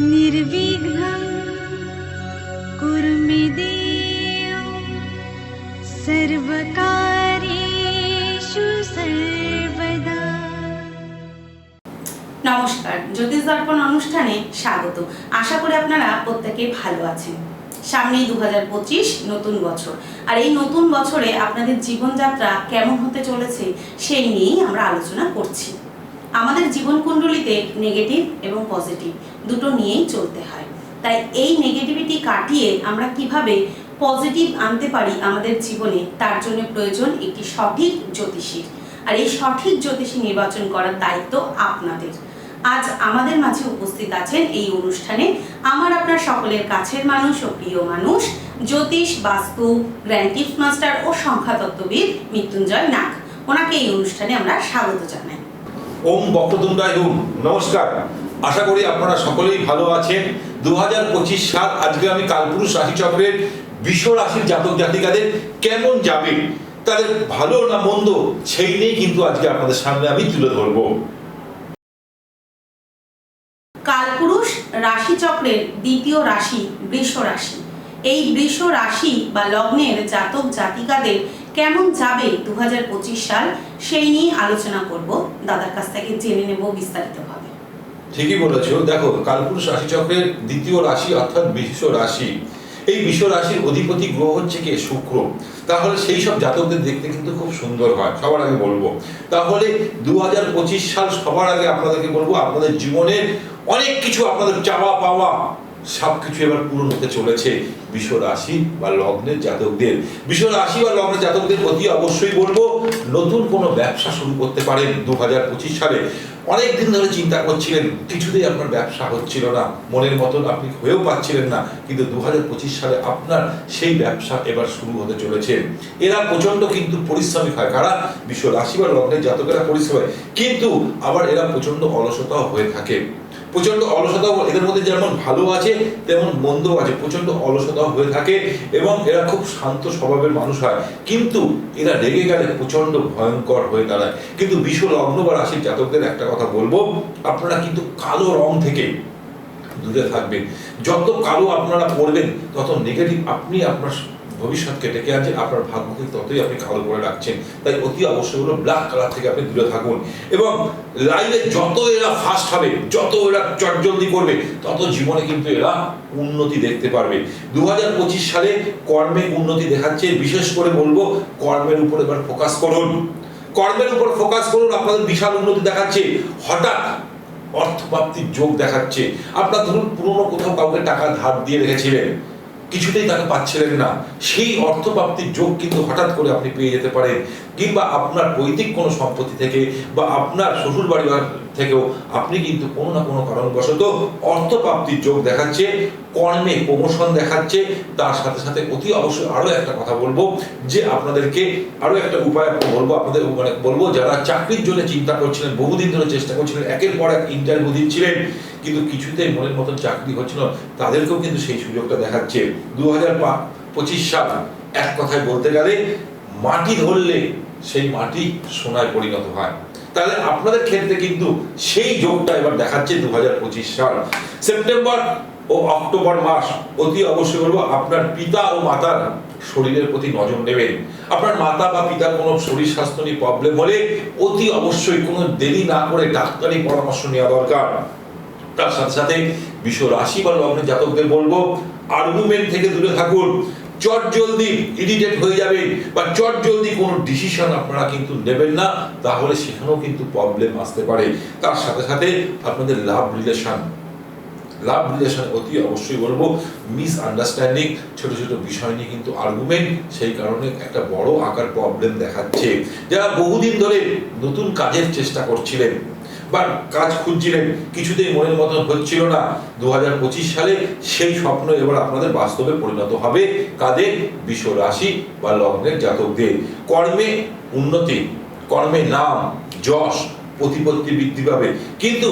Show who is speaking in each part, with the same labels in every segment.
Speaker 1: निर्विघ्नं कुरु मे देव सर्वकार्येषु सर्वदा
Speaker 2: নমস্কার জ্যোতিষ দর্পণ অনুষ্ঠানে স্বাগত। আশা করি আপনারা প্রত্যেকে ভালো আছেন। সামনেই দু হাজার পঁচিশ, নতুন বছর। আর এই নতুন বছরে আপনাদের জীবনযাত্রা কেমন হতে চলেছে সেই নিয়েই আমরা আলোচনা করছি। আমাদের জীবন কুণ্ডলিতে নেগেটিভ এবং পজিটিভ দুটো নিয়েই চলতে হয়। তাই এই নেগেটিভিটি কাটিয়ে আমরা কীভাবে পজিটিভ আনতে পারি আমাদের জীবনে, তার জন্য প্রয়োজন একটি সঠিক জ্যোতিষীর আর এই সঠিক জ্যোতিষী নির্বাচন করার দায়িত্ব আপনাদের। আজ আমাদের মাঝে উপস্থিত আছেন এই অনুষ্ঠানে আমার আপনার সকলের কাছের মানুষ ও প্রিয় মানুষ, জ্যোতিষ, বাস্তু গ্র্যান্টিফ মাস্টার ও সংখ্যাতত্ত্ববিদ মৃত্যুঞ্জয় নাগ। ওনাকে এই অনুষ্ঠানে আমরা স্বাগত জানাই।
Speaker 3: ওম বক্রতুণ্ডায় হুম নমস্কার। আশা করি আপনারা সকলেই ভালো আছেন। দু হাজার পঁচিশ সাল আজকে আমি কালপুরুষ রাশিচক্রের বিশ্ব রাশির জাতক জাতিকাদের কেমন যাবে, তাদের ভালো না মন্দ, সেই নিয়েই কিন্তু আজকে আপনাদের সামনে আমি তুলে ধরবো
Speaker 2: কালপুরুষ রাশিচক্রের দ্বিতীয় রাশি বৃষ রাশি। এই বৃষ রাশি বা লগ্নের জাতক জাতিকাদের কেমন যাবে দু হাজার পঁচিশ সাল, সেই নিয়ে আলোচনা করব। দাদার কাছ থেকে জেনে নেব বিস্তারিতভাবে।
Speaker 3: ঠিকই বলেছ। দেখো, কালপুরুষ রাশিচক্রের দ্বিতীয় রাশি অর্থাৎ বিশ্ব রাশি। এই বিশ্ব রাশির অধিপতি গ্রহ হচ্ছে কি? শুক্র। তাহলে সেই সব জাতকদের দেখতে কিন্তু খুব সুন্দর হয়, সবার আগে বলব। তাহলে দু হাজার পঁচিশ সাল সবার আগে আপনাদেরকে বলব, আপনাদের জীবনের অনেক কিছু আপনাদের চাওয়া পাওয়া সব কিছু এবার পূরণ হতে চলেছে বিশ্ব রাশি বা লগ্নের জাতকদের। বিশ্ব রাশি বা লগ্নের জাতকদের প্রতি অবশ্যই বলব, নতুন কোনো ব্যবসা শুরু করতে পারেন দু হাজার পঁচিশ সালে। অনেক দিন ধরে চিন্তা করছিলেন, কিছুতেই আপনার ব্যবসা হচ্ছিল না, মনের মতন আপনি হয়েও পাচ্ছিলেন না, কিন্তু দু হাজার পঁচিশ সালে আপনার সেই ব্যবসা এবার শুরু হতে চলেছে। এরা প্রচণ্ড কিন্তু পরিশ্রমিক হয়, কারা? বিশ্ব রাশি বা লগ্নের জাতকেরা পরিশ্রম হয়, কিন্তু আবার এরা প্রচণ্ড অলসতাও হয়ে থাকে। প্রচণ্ড অলসতাও এদের মধ্যে যেমন ভালো আছে, তেমন মন্দও আছে। প্রচণ্ড অলসতাও হয়ে থাকে এবং এরা খুব শান্ত স্বভাবের মানুষ হয়। কিন্তু এরা রেগে গেলে প্রচণ্ড ভয়ঙ্কর হয়ে দাঁড়ায়। কিন্তু বিশ্ব লগ্ন বা রাশির জাতকদের একটা কথা বলব, আপনারা কিন্তু কালো রং থেকে দূরে থাকবেন। যত কালো আপনারা পড়বেন তত নেগেটিভ আপনি আপনার ভবিষ্যৎকে ডেকে আনছেন, আপনার ভাগ্যকে ততই আপনি কালো করে রাখছেন। তাই অতি অবশ্যই হলো ব্ল্যাক কালার থেকে আপনি দূরে থাকুন। এবং লাইফে যত এরা ফাস্ট হবে, যত এরা চটজলদি করবে, তত জীবনে কিন্তু এরা উন্নতি দেখতে পারবে। দুহাজার পঁচিশ সালে কর্মে উন্নতি দেখাচ্ছে, বিশেষ করে বলব কর্মের উপর এবার ফোকাস করুন। কর্মের উপর ফোকাস করুন, আপনাদের বিশাল উন্নতি দেখাচ্ছে। হঠাৎ অর্থপ্রাপ্তির যোগ দেখাচ্ছে। আপনার ধরুন পুরনো কোথাও কাউকে টাকা ধার দিয়ে রেখেছিলেন। কিছুতেই তাকে পাচ্ছিলেন না। সেই অর্থপ্রাপ্তির যোগ কিন্তু হঠাৎ করে আপনি পেয়ে যেতে পারেন। কিংবা আপনার পৈতৃক কোনো সম্পত্তি থেকে বা আপনার শ্বশুর বাড়ি থেকেও আপনি কিন্তু কোনো না কোনো কারণবশত অর্থপ্রাপ্তির যোগ দেখাচ্ছে, কর্মে প্রমোশন দেখাচ্ছে। তার সাথে সাথে অতি অবশ্যই আরও একটা কথা বলব, যে আপনাদেরকে আরও একটা উপায় বলব, আপনাদের মানে বলব, যারা চাকরির জন্য চিন্তা করছিলেন, বহুদিন ধরে চেষ্টা করছিলেন, একের পর এক ইন্টারভিউ দিচ্ছিলেন কিন্তু কিছুতেই মনের মতন চাকরি হচ্ছিল তাদেরকেও কিন্তু সেই সুযোগটা দেখাচ্ছে। দু হাজার পঁচিশ সাল এক কথায় বলতে গেলে মাটি ধরলে সেই মাটি সোনায় পরিণত হয়। তাহলে আপনাদের ক্ষেত্রে কিন্তু সেই যোগটা এবার দেখাচ্ছে দু সাল। সেপ্টেম্বর ও অক্টোবর মাস অতি অবশ্যই বলব আপনার পিতা ও মাতার শরীরের প্রতি নজর নেবেন। আপনার মাতা বা পিতার কোনো শরীর স্বাস্থ্য নিয়ে প্রবলেম হলে অতি অবশ্যই কোনো দেরি না করে ডাক্তারি পরামর্শ নেওয়া দরকার। তার সাথে সাথে বিশ্ব রাশি বা লগ্নের জাতকদের বলব আর্গুমেন্ট থেকে দূরে থাকুন। চট জলদি ইরিটেট হয়ে যাবে বা চট জলদি কোনো ডিসিশন আপনারা কিন্তু নেবেন না, তাহলে সেখানেও কিন্তু প্রবলেম আসতে পারে। তার সাথে সাথে আপনাদের লাভ রিলেশন লাভ রিলেশন অতি অবশ্যই বলব মিস আন্ডারস্ট্যান্ডিং ছোট ছোট বিষয় নিয়ে কিন্তু আর্গুমেন্ট সেই কারণে একটা বড় আকার প্রবলেম দেখাচ্ছে। যারা বহুদিন ধরে নতুন কাজের চেষ্টা করছিলেন বা কাজ খুঁজছিলেন, কিছুতেই মনের মতন হচ্ছিল না। দু হাজার পঁচিশ সালে সেই স্বপ্ন এবার আপনাদের বাস্তবে পরিণত হবে কাদের বিশ্ব রাশি বা লগ্নের জাতকদের। কর্মে উন্নতি, কর্মে নাম, যশ, প্রতিপত্তি বৃদ্ধি পাবে। কিন্তু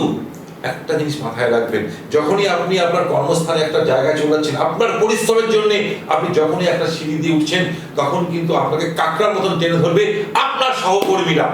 Speaker 3: একটা জিনিস মাথায় রাখবেন, যখনই আপনি আপনার কর্মস্থানে একটা জায়গায় চলে যাচ্ছেন, আপনার পরিশ্রমের জন্য আপনি যখনই একটা সিঁড়ি দিয়ে উঠছেন, তখন কিন্তু আপনাকে কাকড়ার মতন টেনে ধরবে আপনার সহকর্মীরা।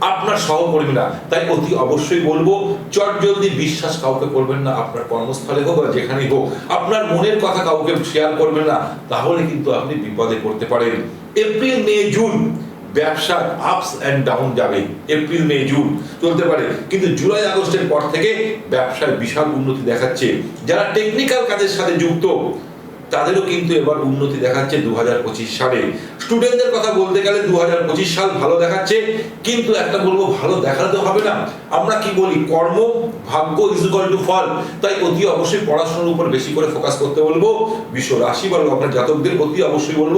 Speaker 3: আপনার সহকর্মীরা। তাই অতি অবশ্যই বলব, চট জলদি বিশ্বাস কাউকে করবেন না, আপনার কর্মস্থলে হোক বা যেখানেই হোক। আপনার মনের কথা কাউকে শেয়ার করবেন না, তাহলে কিন্তু আপনি বিপদে পড়তে পারেন। এপ্রিল, মে, জুন, ব্যবসা আপস অ্যান্ড ডাউন যাবে। এপ্রিল, মে, জুন চলতে পারে। কিন্তু জুলাই, আগস্টের পর থেকে ব্যবসায় বিশাল উন্নতি দেখাচ্ছে। যারা টেকনিক্যাল কাজের সাথে যুক্ত তাদেরও কিন্তু এবার উন্নতি দেখাচ্ছে দু হাজার পঁচিশ সালে। স্টুডেন্টদের কথা বলতে গেলে দু হাজার পঁচিশ সাল ভালো দেখাচ্ছে, কিন্তু একটা বলব ভালো দেখালে তো হবে না। আমরা কি বলি, কর্ম, ভাগ্য ইজ ইকুয়াল টু ফল। তাই অতি অবশ্যই পড়াশোনার উপর বেশি করে ফোকাস করতে বলব। বিশ্ব রাশি বা আপনার জাতকদের অতি অবশ্যই বলব,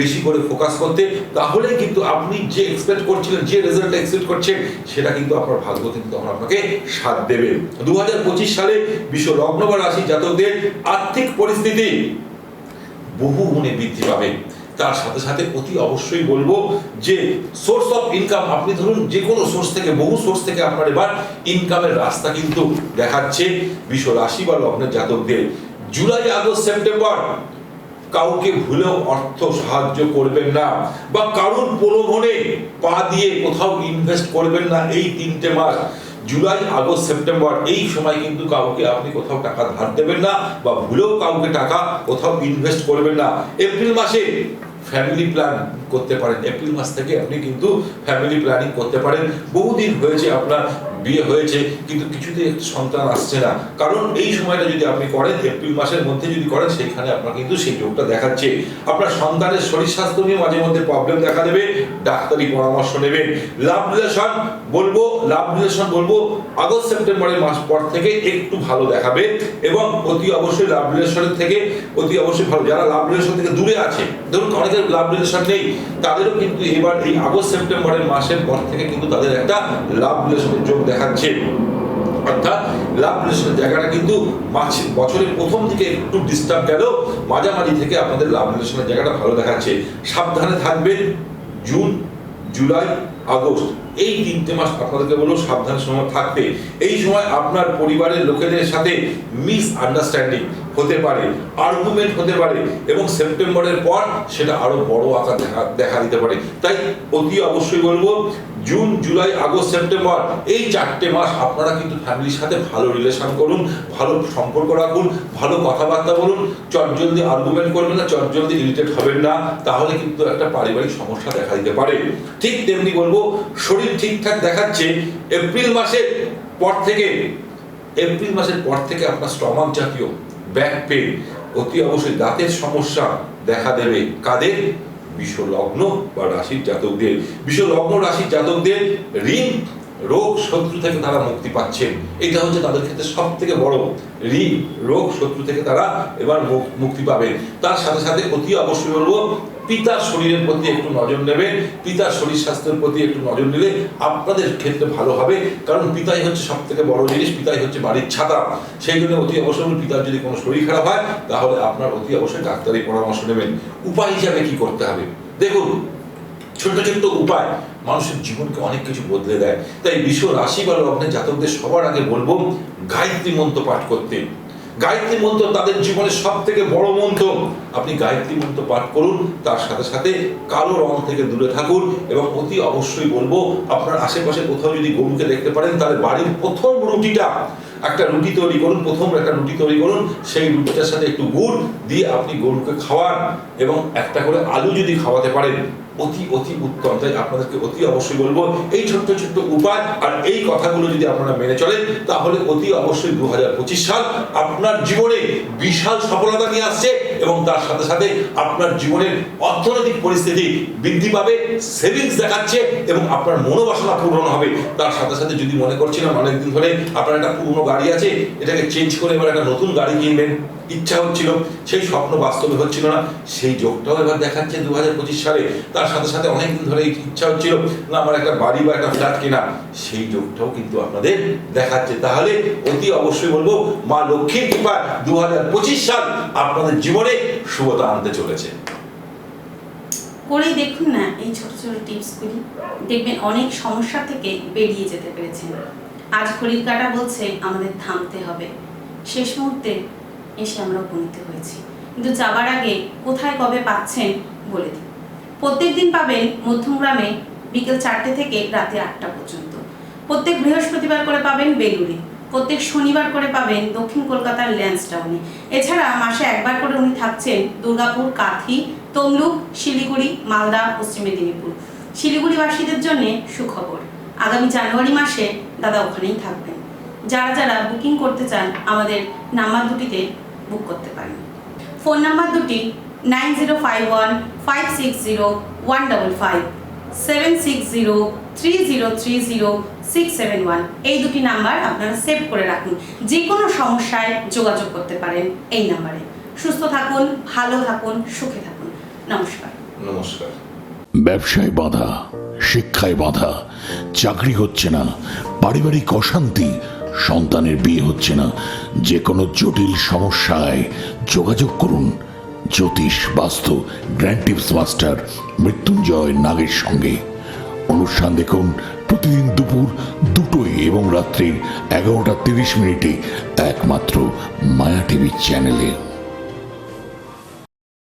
Speaker 3: বেশি করে ফোকাস করতে। তাহলে কিন্তু আপনি যে এক্সপেক্ট করছিলেন, যে রেজাল্ট এক্সপেক্ট করছেন, সেটা কিন্তু আপনার ভাগ্য কিন্তু তখন আপনাকে সাথ দেবে। দু হাজার পঁচিশ সালে বিশ্ব লগ্ন বা রাশি জাতকদের আর্থিক পরিস্থিতি বহু গুণে বৃদ্ধি পাবে। তার সাথে সাথে অতি অবশ্যই বলব যে সোর্স অফ ইনকাম আপনি ধরুন যে কোনো সোর্স থেকে, বহু সোর্স থেকে আপনার এবার ইনকামের রাস্তা কিন্তু দেখাচ্ছে। বিশ্ব রাশি বা লগ্নের জাতকদের। জুলাই, আগস্ট, সেপ্টেম্বর কাউকে ভুলেও অর্থ সাহায্য করবেন না বা কারোর প্রলোভনে পা দিয়ে কোথাও ইনভেস্ট করবেন না এই তিনটে মাস। জুলাই, আগস্ট, সেপ্টেম্বর, এই সময় কিন্তু কাউকে আপনি কোথাও টাকা ধার দেবেন না বা ভুলেও কাউকে টাকা কোথাও ইনভেস্ট করবেন না। এপ্রিল মাসে ফ্যামিলি প্ল্যান করতে পারেন। এপ্রিল মাস থেকে আপনি কিন্তু ফ্যামিলি প্ল্যানিং করতে পারেন। বহুদিন হয়েছে আপনার বিয়ে হয়েছে, কিন্তু একটু সন্তান আসছে না। কারণ এই সময়টা যদি আপনি করেন, এপ্রিল মাসের মধ্যে যদি করেন, সেখানে আপনার কিন্তু সেই যোগটা দেখাচ্ছে। আপনার সন্তানের শরীর স্বাস্থ্য নিয়ে মাঝে মধ্যে প্রবলেম দেখা দেবে, ডাক্তারি পরামর্শ নেবেন। লাভ রিলেশন বলব লাভ রিলেশন বলব, আগস্ট, সেপ্টেম্বরের মাস পর থেকে একটু ভালো দেখাবে এবং অতি অবশ্যই লাভ রিলেশনের থেকে অতি অবশ্যই ভালো। যারা লাভ রিলেশন থেকে দূরে আছে, ধরুন অনেকের লাভ রিলেশন নেই, তাদেরও কিন্তু এবার এই আগস্ট, সেপ্টেম্বরের মাসের পর থেকে কিন্তু তাদের একটা লাভ রিলেশনের যোগ দেখাচ্ছে। অর্থাৎ লাভ রিলেশনের জায়গাটা কিন্তু বছরের প্রথম দিকে একটু ডিস্টার্ব গেলেও মাঝামাঝি থেকে আপনাদের লাভ রিলেশনের জায়গাটা ভালো দেখাচ্ছে। সাবধানে থাকবেন। জুন, জুলাই, আগস্ট, এই তিনটে মাস আপনাদেরকে বলব সাবধানের সময় এই সময় আপনার পরিবারের লোকেদের সাথে মিস আন্ডারস্ট্যান্ডিং হতে পারে আর্গুমেন্ট হতে পারে এবং সেপ্টেম্বরের পর সেটা আরও বড় আকার দেখা দেখা দিতে পারে। তাই অতি অবশ্যই বলব জুন, জুলাই, আগস্ট, সেপ্টেম্বর, এই চারটে মাস আপনারা কিন্তু ফ্যামিলির সাথে ভালো রিলেশন করুন, ভালো সম্পর্ক রাখুন, ভালো কথাবার্তা বলুন চট চটজলদি আর্গুমেন্ট করবেন না, চটজলদি ইরিটেট হবেন না, তাহলে কিন্তু একটা পারিবারিক সমস্যা দেখা দিতে পারে। ঠিক তেমনি বলব, শরীর ঠিকঠাক দেখাচ্ছে, এপ্রিল মাসের পর থেকে, এপ্রিল মাসের পর থেকে আপনার স্টমাক জাতীয় ব্যাক পেন অতি অবশ্যই দাঁতের সমস্যা দেখা দেবে। কাদের? বিষ লগ্ন বা রাশির জাতকদের, বিশ্বলগ্ন লগ্ন রাশির জাতকদের ঋণ, রোগ শত্রু থেকে তারা মুক্তি পাচ্ছেন এটা হচ্ছে তাদের ক্ষেত্রে সব থেকে বড় ঋণ, রোগ শত্রু থেকে তারা এবার মুক- মুক্তি পাবেন তার সাথে সাথে অতি অবশ্যই বলব পিতার শরীরের প্রতি একটু নজর নেবেন পিতার শরীর স্বাস্থ্যের প্রতি একটু নজর নিলে আপনাদের ক্ষেত্রে ভালো হবে, কারণ পিতাই হচ্ছে সব থেকে বড় জিনিস, পিতাই হচ্ছে বাড়ির ছাতা। সেই জন্য অতি অবশ্যই পিতার যদি কোনো শরীর খারাপ হয়, তাহলে আপনার অতি অবশ্যই ডাক্তারি পরামর্শ নেবেন। উপায় হিসাবে কি করতে হবে? দেখুন, ছোট্ট ছোট্ট উপায়, মানুষের জীবনকে অনেক কিছু বদলে দেয়। তাই বিশ্ব রাশি বা লগ্নের জাতকদের সবার আগে বলব, গায়ত্রী মন্ত্র পাঠ করতে। গায়ত্রী মন্ত্র তাদের জীবনের সব থেকে বড় মন্ত্র। আপনি গায়ত্রী মন্ত্র পাঠ করুন, তার সাথে সাথে কালো রং থেকে দূরে থাকুন এবং অতি অবশ্যই বলব, আপনার আশেপাশে কোথাও যদি গরুকে দেখতে পারেন, তাহলে বাড়ির প্রথম রুটিটা একটা রুটি তৈরি করুন, প্রথম একটা রুটি তৈরি করুন, সেই রুটিটার সাথে একটু গুড় দিয়ে আপনি গরুকে খাওয়ান এবং একটা করে আলু যদি খাওয়াতে পারেন। অতি অতি উত্তম। তাই আপনাদেরকে অতি অবশ্যই বলব, এই ছোট্ট ছোট্ট উপায় আর এই কথাগুলো যদি আপনারা মেনে চলেন, তাহলে অতি অবশ্যই দু হাজার পঁচিশ সাল আপনার জীবনে বিশাল সফলতা নিয়ে আসছে এবং তার সাথে সাথে আপনার জীবনের অর্থনৈতিক পরিস্থিতি বৃদ্ধি পাবে সেভিংস দেখাচ্ছে এবং আপনার মনোবাসনা পূরণ হবে। তার সাথে সাথে যদি মনে করছিলাম অনেকদিন ধরে আপনার একটা পুরনো গাড়ি আছে, এটাকে চেঞ্জ করে এবার একটা নতুন গাড়ি কিনবেন। ইচ্ছা হচ্ছিল, সেই স্বপ্ন বাস্তবে হচ্ছিল না, সেই যোগটাও এবার দেখাচ্ছে দু পঁচিশ সালে। তার সাথে সাথে অনেকদিন ধরে ইচ্ছা হচ্ছিল না, আমার একটা বাড়ি বা একটা ফ্ল্যাট কেনা। সেই যোগটাও কিন্তু আপনাদের দেখাচ্ছে। তাহলে অতি অবশ্যই বলব, মা লক্ষ্মীর কৃপা দু পঁচিশ সাল আপনাদের জীবনে শুভতা আনতে চলেছে।
Speaker 2: করেই দেখুন না এই ছোট ছোট টিপসগুলি। দেখবেন অনেক সমস্যা থেকে বেরিয়ে যেতে পেরেছেন। আজ কাটা বলছে আমাদের থামতে হবে। শেষ মুহূর্তে এসে আমরা উপনীত হয়েছি। কিন্তু যাবার আগে কোথায় কবে পাচ্ছেন বলে দিই প্রত্যেক দিন পাবেন মধ্যমগ্রামে বিকেল চারটে থেকে রাতে আটটা পর্যন্ত। প্রত্যেক বৃহস্পতিবার করে পাবেন বেলুড়ে। প্রত্যেক শনিবার করে পাবেন দক্ষিণ কলকাতার ল্যান্সটাউনে এছাড়া মাসে একবার করে উনি থাকছেন দুর্গাপুর, কাথি, তমলুক, শিলিগুড়ি, মালদা, পশ্চিম মেদিনীপুর। শিলিগুড়িবাসীদের জন্য সুখবর। আগামী জানুয়ারি মাসে দাদা ওখানেই থাকবেন। যারা যারা বুকিং করতে চান আমাদের নাম্বার দুটিতে বুক করতে পারেন ফোন নাম্বার দুটি nine zero five one five six zero one double five seven six zero three zero three zero six seven one এই দুটি নাম্বার আপনারা সেভ করে রাখুন। যে কোনো সমস্যায় যোগাযোগ করতে পারেন এই নাম্বারে সুস্থ থাকুন ভালো থাকুন সুখে থাকুন। নমস্কার।
Speaker 3: নমস্কার।
Speaker 4: ব্যবসায় বাধা শিক্ষায় বাধা চাকরি হচ্ছে না পারিবারিক অশান্তি সন্তানের বিয়ে হচ্ছে না। যে কোনো জটিল সমস্যায় যোগাযোগ করুন। জ্যোতিষ, বাস্তু, গ্র্যান্ড টিপস মাস্টার, মৃত্যুঞ্জয় নাগের সঙ্গে। অনুষ্ঠান দেখুন প্রতিদিন দুপুর দুটোয় এবং রাত্রির এগারোটা তিরিশ মিনিটে একমাত্র মায়া টিভি চ্যানেলে।